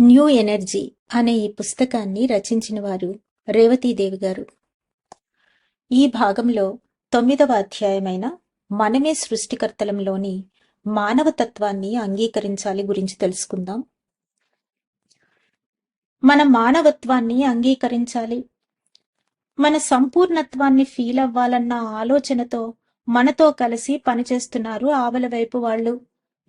New energy అనే ఈ పుస్తకాన్ని రచించిన వారు రేవతీదేవి గారు. ఈ భాగంలో తొమ్మిదవ అధ్యాయమైన మనమే సృష్టికర్తలంలోని మానవతత్వాన్ని అంగీకరించాలి గురించి తెలుసుకుందాం. మన మానవత్వాన్ని అంగీకరించాలి. మన సంపూర్ణత్వాన్ని ఫీల్ అవ్వాలన్న ఆలోచనతో మనతో కలిసి పనిచేస్తున్నారు ఆవల వైపు వాళ్ళు.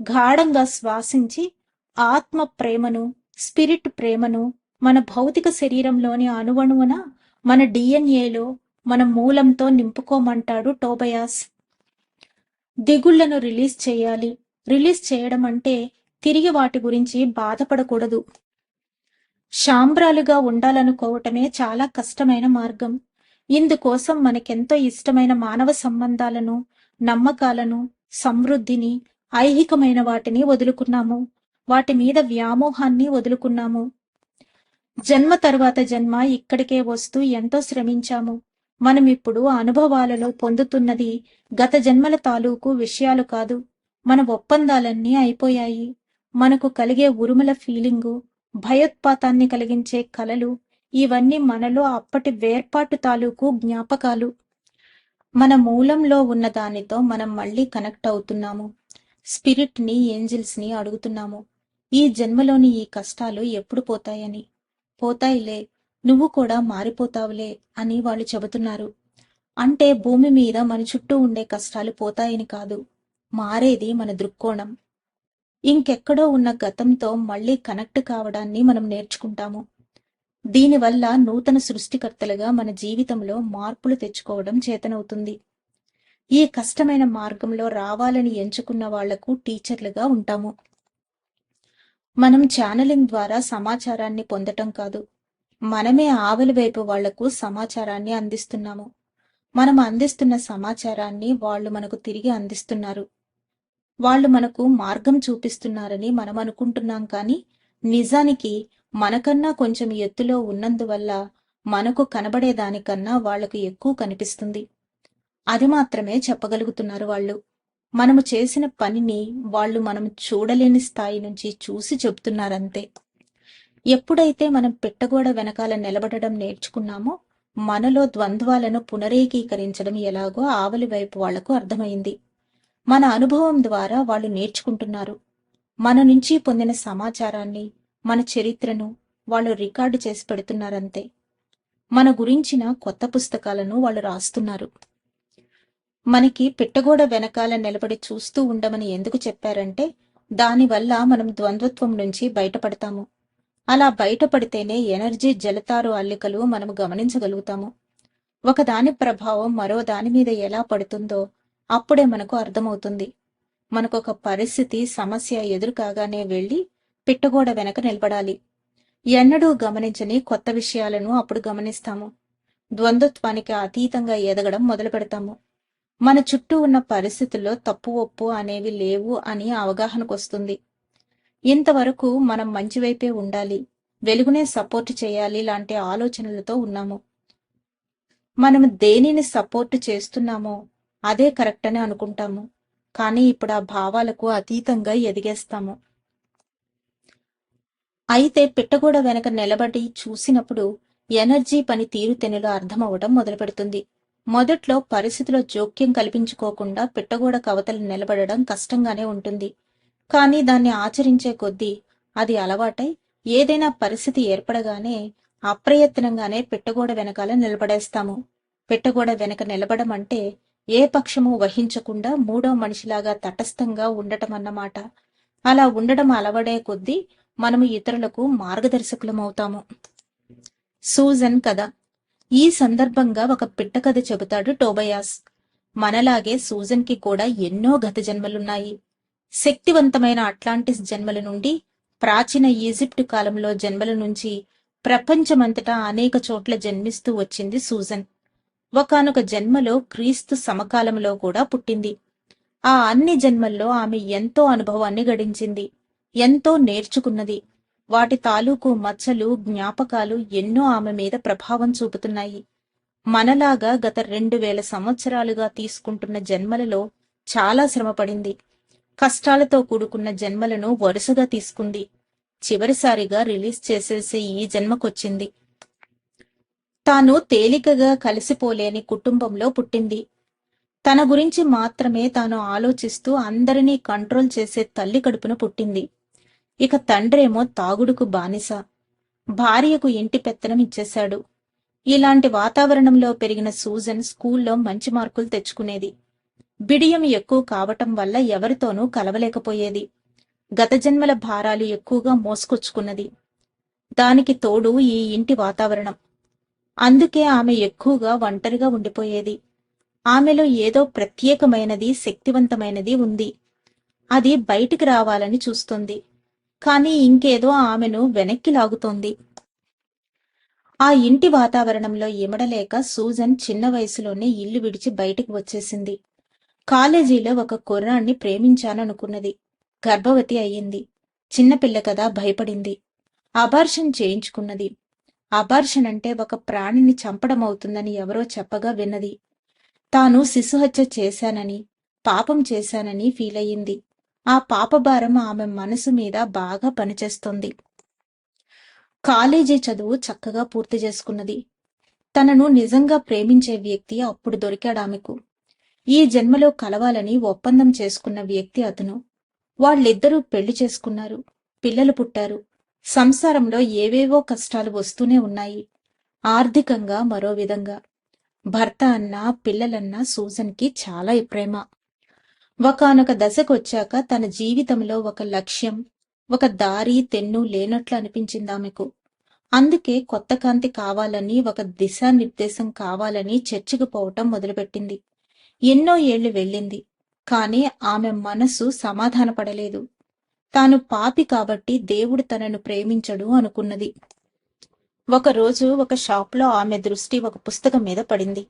గాఢంగా శ్వాసించి ఆత్మ ప్రేమను స్పిరిట్ ప్రేమను మన భౌతిక శరీరంలోని అణువణువున మన డిఎన్ఏలో మన మూలంతో నింపుకోమంటాడు టోబయాస్. దిగుళ్ళను రిలీజ్ చేయాలి. రిలీజ్ చేయడం అంటే తిరిగి వాటి గురించి బాధపడకూడదు. శాంబ్రాలుగా ఉండాలనుకోవటమే చాలా కష్టమైన మార్గం. ఇందుకోసం మనకెంతో ఇష్టమైన మానవ సంబంధాలను నమ్మకాలను సమృద్ధిని ఐహికమైన వాటిని వదులుకున్నాము. వాటి మీద వ్యామోహాన్ని వదులుకున్నాము. జన్మ తర్వాత జన్మ ఇక్కడికే వస్తూ ఎంతో శ్రమించాము. మనం ఇప్పుడు అనుభవాలలో పొందుతున్నది గత జన్మల తాలూకు విషయాలు కాదు. మన ఒప్పందాలన్నీ అయిపోయాయి. మనకు కలిగే ఉరుముల ఫీలింగు భయోత్పాతాన్ని కలిగించే కలలు ఇవన్నీ మనలో అప్పటి వేర్పాటు తాలూకు జ్ఞాపకాలు. మన మూలంలో ఉన్న దానితో మనం మళ్ళీ కనెక్ట్ అవుతున్నాము. స్పిరిట్ని ఏంజిల్స్ని అడుగుతున్నాము. ఈ జన్మలోని ఈ కష్టాలు ఎప్పుడు పోతాయని? పోతాయిలే. నువ్వు కూడా మారిపోతావులే అని వాళ్ళు చెబుతున్నారు. అంటే భూమి మీద మన చుట్టూ ఉండే కష్టాలు పోతాయని కాదు. మారేది మన దృక్కోణం. ఇంకెక్కడో ఉన్న గతంతో మళ్ళీ కనెక్ట్ కావడాన్ని మనం నేర్చుకుంటాము. దీనివల్ల నూతన సృష్టికర్తలుగా మన జీవితంలో మార్పులు తెచ్చుకోవడం చేతనవుతుంది. ఈ కష్టమైన మార్గంలో రావాలని ఎంచుకున్న వాళ్ళకు టీచర్లుగా ఉంటాము. మనం ఛానలింగ్ ద్వారా సమాచారాన్ని పొందటం కాదు. మనమే ఆవలి వైపు వాళ్ళకు సమాచారాన్ని అందిస్తున్నాము. మనం అందిస్తున్న సమాచారాన్ని వాళ్ళు మనకు తిరిగి అందిస్తున్నారు. వాళ్ళు మనకు మార్గం చూపిస్తున్నారని మనం అనుకుంటున్నాం కానీ నిజానికి మనకన్నా కొంచెం ఎత్తులో ఉన్నందువల్ల మనకు కనబడే దానికన్నా వాళ్ళకు ఎక్కువ కనిపిస్తుంది. అది మాత్రమే చెప్పగలుగుతున్నారు వాళ్ళు. మనము చేసిన పనిని వాళ్ళు మనం చూడలేని స్థాయి నుంచి చూసి చెబుతున్నారంతే ఎప్పుడైతే మనం పెట్టగోడ వెనకాల నిలబడడం నేర్చుకున్నామో మనలో ద్వంద్వాలను పునరేకీకరించడం ఎలాగో ఆవలి వైపు వాళ్ళకు అర్థమైంది. మన అనుభవం ద్వారా వాళ్ళు నేర్చుకుంటున్నారు. మన నుంచి పొందిన సమాచారాన్ని మన చరిత్రను వాళ్ళు రికార్డు చేసి పెడుతున్నారంతే. మన గురించిన కొత్త పుస్తకాలను వాళ్ళు రాస్తున్నారు. మనకి పిట్టగోడ వెనకాల నిలబడి చూస్తూ ఉండమని ఎందుకు చెప్పారంటే దానివల్ల మనం ద్వంద్వత్వం నుంచి బయటపడతాము. అలా బయటపడితేనే ఎనర్జీ జలతారు అల్లికలు మనం గమనించగలుగుతాము. ఒకదాని ప్రభావం మరో దాని మీద ఎలా పడుతుందో అప్పుడే మనకు అర్థమవుతుంది. మనకొక పరిస్థితి సమస్య ఎదురుకాగానే వెళ్ళి పిట్టగోడ వెనక నిలబడాలి. ఎన్నడూ గమనించని కొత్త విషయాలను అప్పుడు గమనిస్తాము. ద్వంద్వత్వానికి అతీతంగా ఎదగడం మొదలు పెడతాము మన చుట్టూ ఉన్న పరిస్థితుల్లో తప్పు ఒప్పు అనేవి లేవు అని అవగాహనకు వస్తుంది ఇంతవరకు మనం మంచి వైపే ఉండాలి వెలుగునే సపోర్ట్ చేయాలి లాంటి ఆలోచనలతో ఉన్నాము. మనం దేనిని సపోర్ట్ చేస్తున్నామో అదే కరెక్ట్ అని అనుకుంటాము కానీ ఇప్పుడు ఆ భావాలకు అతీతంగా ఎదిగేస్తాము. అయితే పిట్టగోడ వెనక నిలబడి చూసినప్పుడు ఎనర్జీ పని తీరుతెనులు అర్థమవడం మొదలుపెడుతుంది. మొదట్లో పరిస్థితిలో జోక్యం కల్పించుకోకుండా పిట్టగోడ కవతలు నిలబడడం కష్టంగానే ఉంటుంది. కానీ దాన్ని ఆచరించే కొద్దీ అది అలవాటై ఏదైనా పరిస్థితి ఏర్పడగానే అప్రయత్నంగానే పిట్టగోడ వెనకాల నిలబడేస్తాము. పిట్టగోడ వెనక నిలబడం అంటే ఏ పక్షము వహించకుండా మూడో మనిషిలాగా తటస్థంగా ఉండటం అన్నమాట అలా ఉండడం అలవడే కొద్దీ మనము ఇతరులకు మార్గదర్శకులమవుతాము. సూజన్ కథ. ఈ సందర్భంగా ఒక పిట్టకథ చెబుతాడు టోబయాస్. మనలాగే సూజన్కి కూడా ఎన్నో గత జన్మలున్నాయి. శక్తివంతమైన అట్లాంటిస్ జన్మల నుండి ప్రాచీన ఈజిప్టు కాలంలో జన్మల నుంచి ప్రపంచమంతటా అనేక చోట్ల జన్మిస్తూ వచ్చింది సూజన్. ఒకనొక జన్మలో క్రీస్తు సమకాలంలో కూడా పుట్టింది. ఆ అన్ని జన్మల్లో ఆమె ఎంతో అనుభవాన్ని గడించింది ఎంతో నేర్చుకున్నది. వాటి తాలూకు మచ్చలు జ్ఞాపకాలు ఎన్నో ఆమె మీద ప్రభావం చూపుతున్నాయి. మనలాగా గత రెండు వేల సంవత్సరాలుగా తీసుకుంటున్న జన్మలలో చాలా శ్రమపడింది. కష్టాలతో కూడుకున్న జన్మలను వరుసగా తీసుకుంది. చివరిసారిగా రిలీజ్ చేసేసే ఈ జన్మకొచ్చింది. తాను తేలికగా కలిసిపోలేని కుటుంబంలో పుట్టింది. తన గురించి మాత్రమే తాను ఆలోచిస్తూ అందరినీ కంట్రోల్ చేసే తల్లి కడుపున పుట్టింది. ఇక తండ్రేమో తాగుడుకు బానిస. భార్యకు ఇంటి పెత్తనం ఇచ్చేశాడు. ఇలాంటి వాతావరణంలో పెరిగిన సూజన్ స్కూల్లో మంచి మార్కులు తెచ్చుకునేది. బిడియం ఎక్కువ కావటం వల్ల ఎవరితోనూ కలవలేకపోయేది. గత జన్మల భారాలు ఎక్కువగా మోసుకొచ్చుకున్నది. దానికి తోడు ఈ ఇంటి వాతావరణం. అందుకే ఆమె ఎక్కువగా ఒంటరిగా ఉండిపోయేది. ఆమెలో ఏదో ప్రత్యేకమైనది శక్తివంతమైనది ఉంది. అది బయటికి రావాలని చూస్తుంది. కానీ ఇంకేదో ఆమెను వెనక్కి లాగుతోంది. ఆ ఇంటి వాతావరణంలో ఇమడలేక సూజన్ చిన్న వయసులోనే ఇల్లు విడిచి బయటకు వచ్చేసింది. కాలేజీలో ఒక కుర్రాన్ని ప్రేమించాననుకున్నది. గర్భవతి అయ్యింది. చిన్నపిల్ల కదా భయపడింది. అబార్షన్ చేయించుకున్నది. అబార్షన్ అంటే ఒక ప్రాణిని చంపడం అవుతుందని ఎవరో చెప్పగా విన్నది. తాను శిశుహత్య చేశానని పాపం చేశానని ఫీల్ అయ్యింది ఆ పాపభారం ఆమె మనసు మీద బాగా పనిచేస్తుంది. కాలేజీ చదువు చక్కగా పూర్తి చేసుకున్నది. తనను నిజంగా ప్రేమించే వ్యక్తి అప్పుడు దొరికాడు ఆమెకు. ఈ జన్మలో కలవాలని ఒప్పందం చేసుకున్న వ్యక్తి అతను. వాళ్ళిద్దరూ పెళ్ళి చేసుకున్నారు పిల్లలు పుట్టారు. సంసారంలో ఏవేవో కష్టాలు వస్తూనే ఉన్నాయి. ఆర్థికంగా మరో విధంగా. భర్త అన్నా పిల్లలన్నా సూజన్కి చాలా ప్రేమ. ఒకనొక దశకొచ్చాక తన జీవితంలో ఒక లక్ష్యం ఒక దారి తెన్ను లేనట్లు అనిపించింది ఆమెకు. అందుకే కొత్త కాంతి కావాలని ఒక దిశానిర్దేశం కావాలని చర్చికి పోవటం మొదలుపెట్టింది. ఎన్నో ఏళ్ళు వెళ్ళింది కానీ ఆమె మనసు సమాధానపడలేదు. తాను పాపి కాబట్టి దేవుడు తనను ప్రేమించడు అనుకున్నది. ఒకరోజు ఒక షాప్లో ఆమె దృష్టి ఒక పుస్తకం మీద పడింది.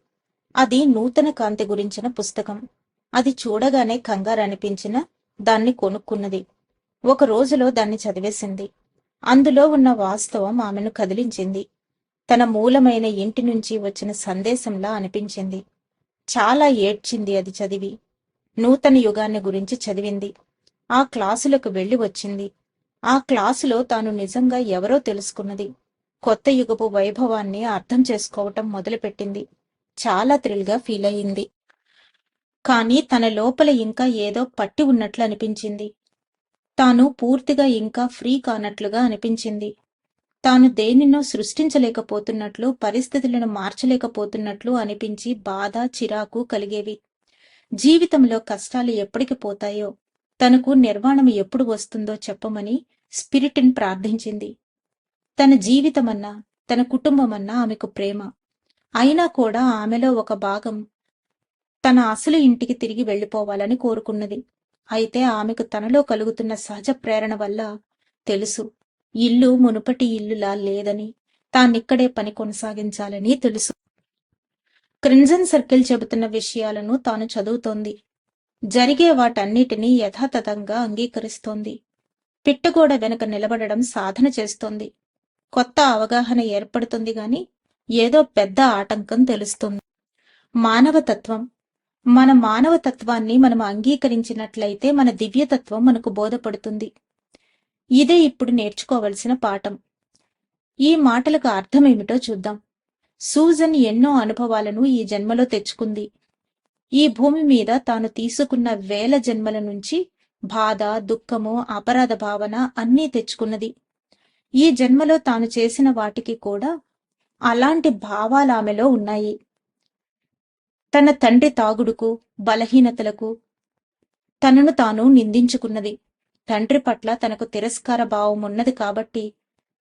అది నూతన కాంతి గురించిన పుస్తకం. అది చూడగానే కంగారు అనిపించిన దాన్ని కొనుక్కున్నది. ఒక రోజులో దాన్ని చదివేసింది. అందులో ఉన్న వాస్తవం ఆమెను కదిలించింది. తన మూలమైన ఇంటి నుంచి వచ్చిన సందేశంలా అనిపించింది. చాలా ఏడ్చింది అది చదివి. నూతన యుగాన్ని గురించి చదివింది. ఆ క్లాసులకు వెళ్ళి వచ్చింది. ఆ క్లాసులో తాను నిజంగా ఎవరో తెలుసుకున్నది. కొత్త యుగపు వైభవాన్ని అర్థం చేసుకోవటం మొదలుపెట్టింది. చాలా థ్రిల్గా ఫీల్ అయింది. కానీ తన లోపల ఇంకా ఏదో పట్టి ఉన్నట్లు అనిపించింది. తాను పూర్తిగా ఇంకా ఫ్రీ కానట్లుగా అనిపించింది. తాను దేనినో సృష్టించలేకపోతున్నట్లు పరిస్థితులను మార్చలేకపోతున్నట్లు అనిపించి బాధ చిరాకు కలిగేవి. జీవితంలో కష్టాలు ఎప్పటికి పోతాయో తనకు నిర్వాణం ఎప్పుడు వస్తుందో చెప్పమని స్పిరిట్ని ప్రార్థించింది. తన జీవితమన్నా తన కుటుంబమన్నా ఆమెకు ప్రేమ. అయినా కూడా ఆమెలో ఒక భాగం తన అసలు ఇంటికి తిరిగి వెళ్ళిపోవాలని కోరుకున్నది. అయితే ఆమెకు తనలో కలుగుతున్న సహజ ప్రేరణ వల్ల తెలుసు. ఇల్లు మునుపటి ఇల్లులా లేదని తానిక్కడే పని కొనసాగించాలని తెలుసు. క్రిమ్జన్ సర్కిల్ చెబుతున్న విషయాలను తాను చదువుతోంది. జరిగే వాటన్నిటినీ యథాతథంగా అంగీకరిస్తోంది. పిట్టగోడ వెనుక నిలబడడం సాధన చేస్తోంది. కొత్త అవగాహన ఏర్పడుతుంది గాని ఏదో పెద్ద ఆటంకం తెలుస్తుంది. మానవతత్వం మన మానవతత్వాన్ని మనం అంగీకరించినట్లయితే మన దివ్యతత్వం మనకు బోధపడుతుంది. ఇదే ఇప్పుడు నేర్చుకోవలసిన పాఠం. ఈ మాటలకు అర్థమేమిటో చూద్దాం. సూజన్ ఎన్నో అనుభవాలను ఈ జన్మలో తెచ్చుకుంది. ఈ భూమి మీద తాను తీసుకున్న వేల జన్మల నుంచి బాధ దుఃఖము అపరాధ భావన అన్నీ తెచ్చుకున్నది. ఈ జన్మలో తాను చేసిన వాటికి కూడా అలాంటి భావాలు ఆమెలో ఉన్నాయి. తన తండ్రి తాగుడుకు బలహీనతలకు తనను తాను నిందించుకున్నది. తండ్రి పట్ల తనకు తిరస్కార భావం ఉన్నది కాబట్టి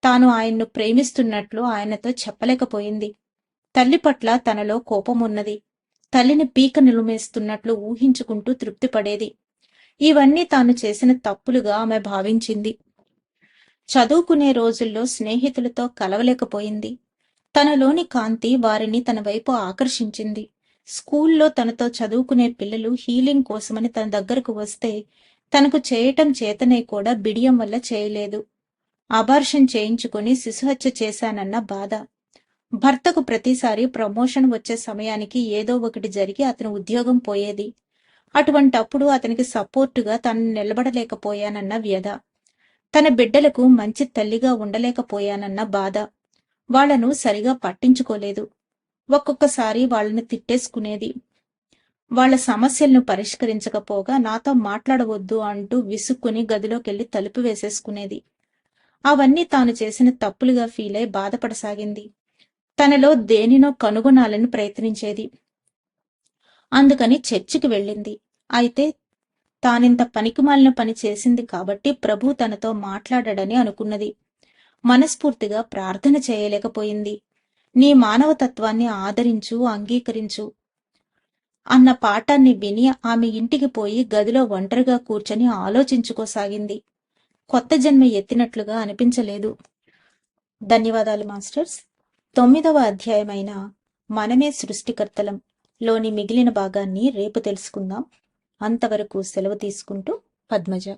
తాను ఆయన్ను ప్రేమిస్తున్నట్లు ఆయనతో చెప్పలేకపోయింది. తల్లి పట్ల తనలో కోపం ఉన్నది తల్లిని పీక నిలుమేస్తున్నట్లు ఊహించుకుంటూ తృప్తిపడేది. ఇవన్నీ తాను చేసిన తప్పులుగా ఆమె భావించింది. చదువుకునే రోజుల్లో స్నేహితులతో కలవలేకపోయింది. తనలోని కాంతి వారిని తన వైపు ఆకర్షించింది. స్కూల్లో తనతో చదువుకునే పిల్లలు హీలింగ్ కోసమని తన దగ్గరకు వస్తే తనకు చేయటం చేతనే కూడా బిడియం వల్ల చేయలేదు. అబార్షన్ చేయించుకుని శిశుహత్య చేశానన్న బాధ. భర్తకు ప్రతిసారి ప్రమోషన్ వచ్చే సమయానికి ఏదో ఒకటి జరిగి అతని ఉద్యోగం పోయేది. అటువంటప్పుడు అతనికి సపోర్టుగా తను నిలబడలేకపోయానన్న వ్యధ. తన బిడ్డలకు మంచి తల్లిగా ఉండలేకపోయానన్న బాధ. వాళ్ళను సరిగా పట్టించుకోలేదు. ఒక్కొక్కసారి వాళ్ళని తిట్టేసుకునేది. వాళ్ళ సమస్యలను పరిష్కరించకపోగా నాతో మాట్లాడవద్దు అంటూ విసుక్కుని గదిలోకెళ్ళి తలుపు వేసేసుకునేది. అవన్నీ తాను చేసిన తప్పులుగా ఫీల్ అయి బాధపడసాగింది. తనలో దేనినో కనుగొనాలని ప్రయత్నించేది. అందుకని చర్చికి వెళ్ళింది. అయితే తానింత పనికిమాలిన పని చేసింది కాబట్టి ప్రభు తనతో మాట్లాడాడని అనుకున్నది. మనస్ఫూర్తిగా ప్రార్థన చేయలేకపోయింది. నీ మానవతత్వాన్ని ఆదరించు అంగీకరించు అన్న పాఠాన్ని విని ఆమె ఇంటికి పోయి గదిలో ఒంటరిగా కూర్చొని ఆలోచించుకోసాగింది. కొత్త జన్మ ఎత్తినట్లుగా అనిపించలేదు. ధన్యవాదాలు మాస్టర్స్. తొమ్మిదవ అధ్యాయమైన మనమే సృష్టికర్తలం లోని మిగిలిన భాగాన్ని రేపు తెలుసుకుందాం. అంతవరకు సెలవు తీసుకుంటూ పద్మజ.